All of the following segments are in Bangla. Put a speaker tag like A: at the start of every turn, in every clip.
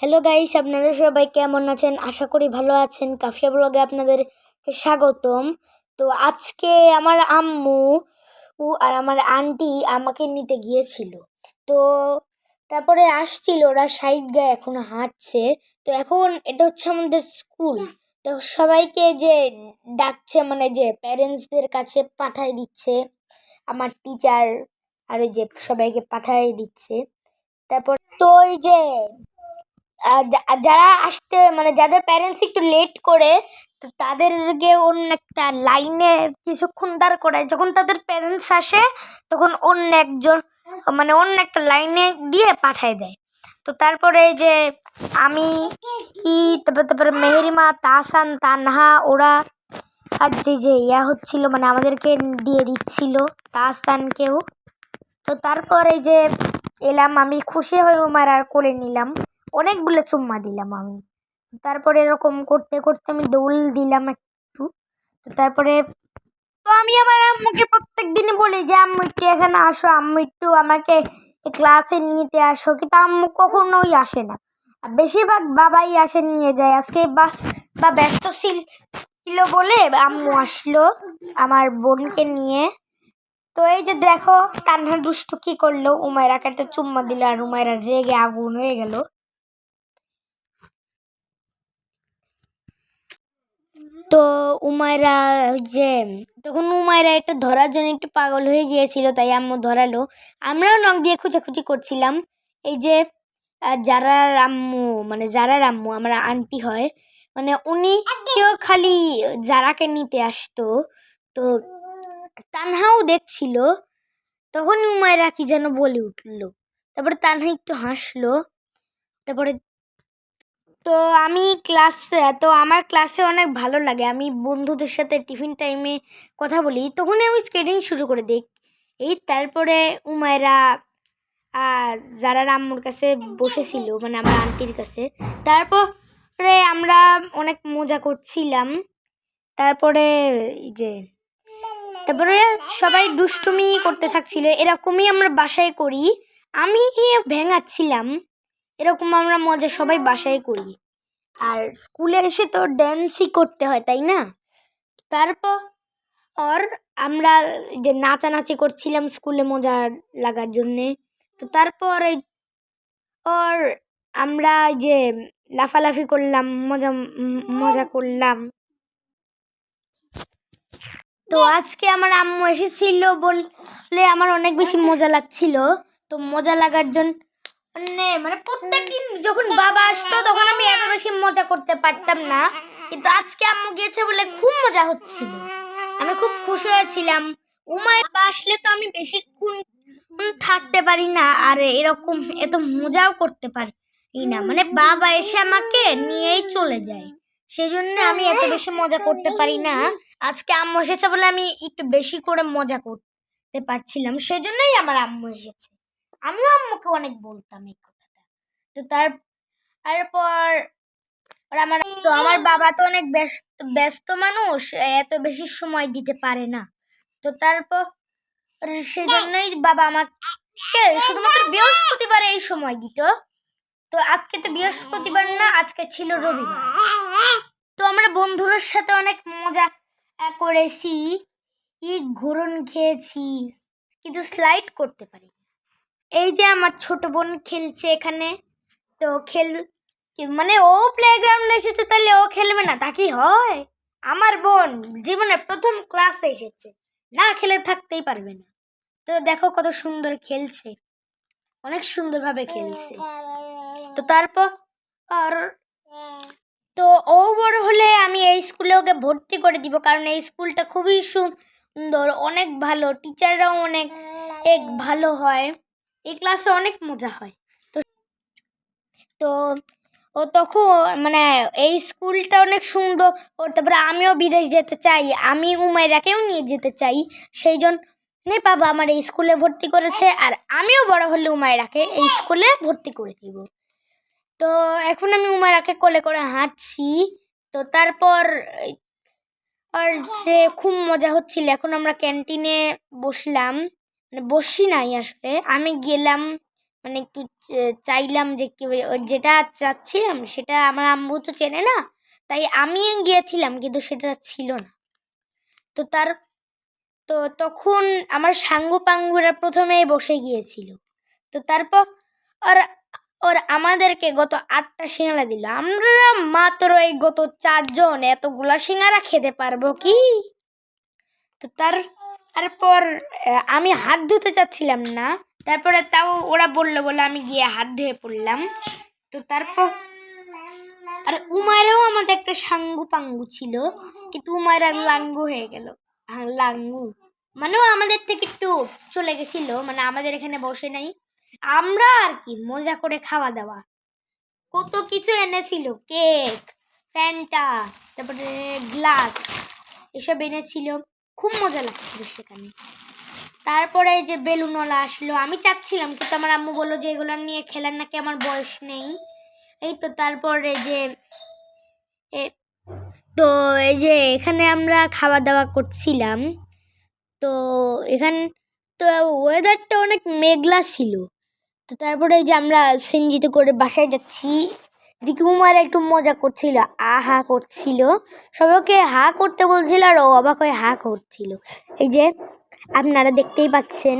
A: হ্যালো গাইস আপনারা সবাই কেমন আছেন? আশা করি ভালো আছেন। কাফিয়া ব্লগে আপনাদেরকে স্বাগতম। তো আজকে আমার আম্মু আর আমার আন্টি আমাকে নিতে গিয়েছিল। তো তারপরে আসছিল, ওরা সাইড গায়ে এখন হাঁটছে। তো এখন এটা হচ্ছে আমাদের স্কুল। তো সবাইকে যে ডাকছে মানে যে প্যারেন্টসদের কাছে পাঠায় দিচ্ছে, আমার টিচার আর ওই যে সবাইকে পাঠায় দিচ্ছে। তারপর তো ওই যে যারা আসতে মানে যাদের প্যারেন্টস একটু লেট করে তাদেরকে অন্য একটা লাইনে কিছুক্ষণ দাঁড় করায়। যখন তাদের প্যারেন্টস আসে, তখন অন্য একজন মানে অন্য একটা লাইনে দিয়ে পাঠায় দেয়। তো তারপরে যে আমি, ই, তারপর, তারপরে মেহেরিমা, তাহসান, তানহা, ওরা, আর যে যে ইয়া হচ্ছিল মানে আমাদেরকে দিয়ে দিচ্ছিল তাহসানকেও তো তারপরে যে এলাম, আমি খুশি হয়ে উমার আর করে নিলাম। অনেকগুলো চুম্মা দিলাম আমি। তারপরে এরকম করতে করতে আমি দৌড় দিলাম একটু। তো তারপরে, তো আমি আমার আম্মুকে প্রত্যেক দিনই বলি যে, আম্মু, একটু এখানে আসো। আম্মু, একটু আমাকে ক্লাসে নিতে আসো। কিন্তু আম্মু কখনোই আসে না। বেশিরভাগ বাবাই আসে নিয়ে যায়। আজকে বা বা ব্যস্ত ছিল ছিল বলে আম্মু আসলো আমার বোনকে নিয়ে। তো এই যে দেখো, কান্না দুষ্টু কী করল? উমায়রাকে একটা চুম্মা দিল আর উমায়রা রেগে আগুন হয়ে গেল। তো উমায়রা যে, তখন উমায়রা একটা ধরার জন্য একটু পাগল হয়ে গিয়েছিল, তাই আম্মু ধরালো। আমরাও নখ দিয়ে খুঁচাখুচি করছিলাম। এই যে যারা আম্মু মানে যারা আম্মু, আমার আন্টি হয় মানে উনি কেউ খালি যারাকে নিতে আসতো। তো তানহাও দেখছিল। তখন উমায়রা কি যেন বলে উঠল। তারপরে তানহা একটু হাসলো। তারপরে তো আমি ক্লাস, তো আমার ক্লাসে অনেক ভালো লাগে। আমি বন্ধুদের সাথে টিফিন টাইমে কথা বলি। তখনই আমি স্কেটিং শুরু করে দিই। এই তারপরে উমায়রা যারা আম্মুর কাছে বসেছিল মানে আমার আন্টির কাছে। তারপরে আমরা অনেক মজা করছিলাম। তারপরে এই যে, তারপরে সবাই দুষ্টুমি করতে থাকছিল। এরকমই আমরা বাসায় করি। আমি ভেঙাচ্ছিলাম। এরকম আমরা মজা সবাই বাসায় করি। আর স্কুলে এসে তো ড্যান্সই করতে হয়, তাই না? তারপর, আর আমরা যে নাচানাচি করছিলাম স্কুলে মজা লাগার জন্যে, তো তারপর এই ওর আমরা যে লাফালাফি করলাম, মজা মজা করলাম। তো আজকে আমার আম্মু এসেছিল বললে আমার অনেক বেশি মজা লাগছিল। তো মজা লাগার জন্য মানে মানে প্রত্যেকদিন যখন বাবা আসতো তখন আমি এত বেশি মজা করতে পারতাম না। কিন্তু আজকে আম্মু গিয়েছে বলে খুব মজা হচ্ছিল। আমি খুব খুশি হয়েছিলাম। উমায় আসলে তো আমি বেশিক্ষণ থাকতে পারি না আর এরকম এত মজাও করতে পারি না। মানে বাবা এসে আমাকে নিয়েই চলে যায়। সেই জন্য আমি এত বেশি মজা করতে পারি না। আজকে আম্মু এসেছে বলে আমি একটু বেশি করে মজা করতে পারছিলাম। সেই জন্যই আমার আম্মু এসেছে। আমিও আম্মুকে অনেক বলতাম এই কথাটা। তো তার তারপর আর আমার তো আমার বাবা তো অনেক ব্যস্ত ব্যস্ত মানুষ এত বেশি সময় দিতে পারে না। তো তারপর সেই জন্যই বাবা আমাকে শুধুমাত্র বৃহস্পতিবার এই সময় দিত। তো আজকে তো বৃহস্পতিবার না আজকে ছিল রবিবার। তো আমরা বন্ধুদের সাথে অনেক মজা করেছি ই ঘুরন খেয়েছি কিন্তু স্লাইড করতে পারি এই যে আমার ছোট বোন খেলছে এখানে, তো খেল মানে ও প্লেগ্রাউন্ডে এসেছে তাহলে ও খেলবে না, তা কি হয়? আমার বোন জীবনে প্রথম ক্লাসে এসেছে, না খেলে থাকতেই পারবে না। তো দেখো কত সুন্দর খেলছে, অনেক সুন্দরভাবে খেলছে। তো তারপর, আর তো ও বড় হলে আমি এই স্কুলে ওকে ভর্তি করে দিব, কারণ এই স্কুলটা খুবই সুন্দর, অনেক ভালো টিচাররাও অনেক ভালো হয়। এই ক্লাসে অনেক মজা হয়। তো তো ও তখন মানে এই স্কুলটা অনেক সুন্দর ও তারপরে আমিও বিদেশ যেতে চাই, আমি উমাইরাকেও নিয়ে যেতে চাই সেই জন্যে বাবা আমার এই স্কুলে ভর্তি করেছে আর আমিও বড় হলে উমাইরাকে এই স্কুলে ভর্তি করে দিব। তো এখন আমি উমারাকে কোলে করে হাঁটছি, তো তারপর আর যে খুব মজা হচ্ছিল, এখন আমরা ক্যান্টিনে বসলাম। মানে বসি নাই আসলে। আমি গেলাম মানে একটু চাইলাম যে যেটা চাচ্ছিলাম সেটা আমার আম্মু তো চেনে না, তাই আমি গিয়েছিলাম কিন্তু সেটা ছিল না। তো তার, তো তখন আমার সাঙ্গু পাঙ্গুরা প্রথমেই বসে গিয়েছিল। তো তারপর ওর ওর আমাদেরকে গত আটটা সিঙ্গারা দিল। আমরা মাত্র এই গত চারজন এতগুলা সিঙ্গারা খেতে পারব কি? তো তার তারপর আমি হাত ধুতে চাচ্ছিলাম না। তারপরে তাও ওরা বলল বলে আমি গিয়ে হাত ধুয়ে পড়লাম। তো তারপর, আর উমায়রাও আমাদের একটা সাঙ্গু পাঙ্গু ছিল, কিন্তু উমায়রা লাঙ্গু হয়ে গেল। লাঙ্গু। মানে আমাদের থেকে একটু চলে গেছিল মানে আমাদের এখানে বসে নাই। আমরা আর কি, মজা করে খাওয়া দাওয়া। কত কিছু এনেছিল, কেক, ফ্যান্টা, তারপরে গ্লাস এসব এনেছিল। খুব মজা লাগছিল সেখানে। তারপরে এই যে বেলুনওয়ালা আসলো, আমি চাচ্ছিলাম, কিন্তু আমার আম্মু বলল যে এগুলো নিয়ে খেলার নাকি আমার বয়স নেই। এই তো তারপরে যে তো এই যে এখানে আমরা খাওয়া দাওয়া করছিলাম। তো এখান, তো ওয়েদারটা অনেক মেঘলা ছিল। তো তারপরে এই যে আমরা সেনজিতে করে বাসায় যাচ্ছি। এদিকে উমার একটু মজা করছিল, আ হা করছিল। সবাইকে হা করতে বলছিল আর ও অবাক হয়ে হা করছিল। এই যে, আপনারা দেখতেই পাচ্ছেন।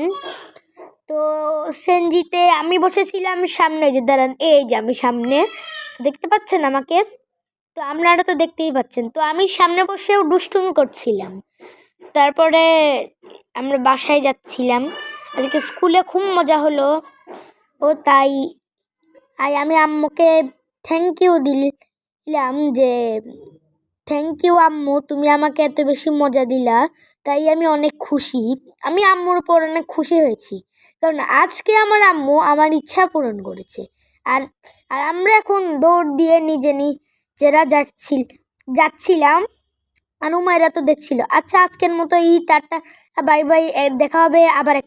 A: তো সেনজিতে আমি বসেছিলাম সামনে যে দাঁড়ান, এই যে আমি সামনে। তো দেখতে পাচ্ছেন আমাকে? তো আপনারা তো দেখতেই পাচ্ছেন। তো আমি সামনে বসেও দুষ্টুমি করছিলাম। তারপরে আমরা বাসায় যাচ্ছিলাম। আজকে স্কুলে খুব মজা হলো। ও তাই আমি আম্মুকে থ্যাংক ইউ দিলাম যে থ্যাংক ইউ আম্মু, তুমি আমাকে এত বেশি মজা দিলা, তাই আমি অনেক খুশি। আমি আম্মুর উপর অনেক খুশি হয়েছি। কারণ আজকে আমার আম্মু আমার ইচ্ছা পূরণ করেছে। আর আর আমরা এখন দৌড় দিয়ে নিজে নি নিজেরা যাচ্ছিল, যাচ্ছিলাম আর উমায়রা তো দেখছিল। আচ্ছা আজকের মতো এই টাটা বাই বাই দেখা হবে আবার একটা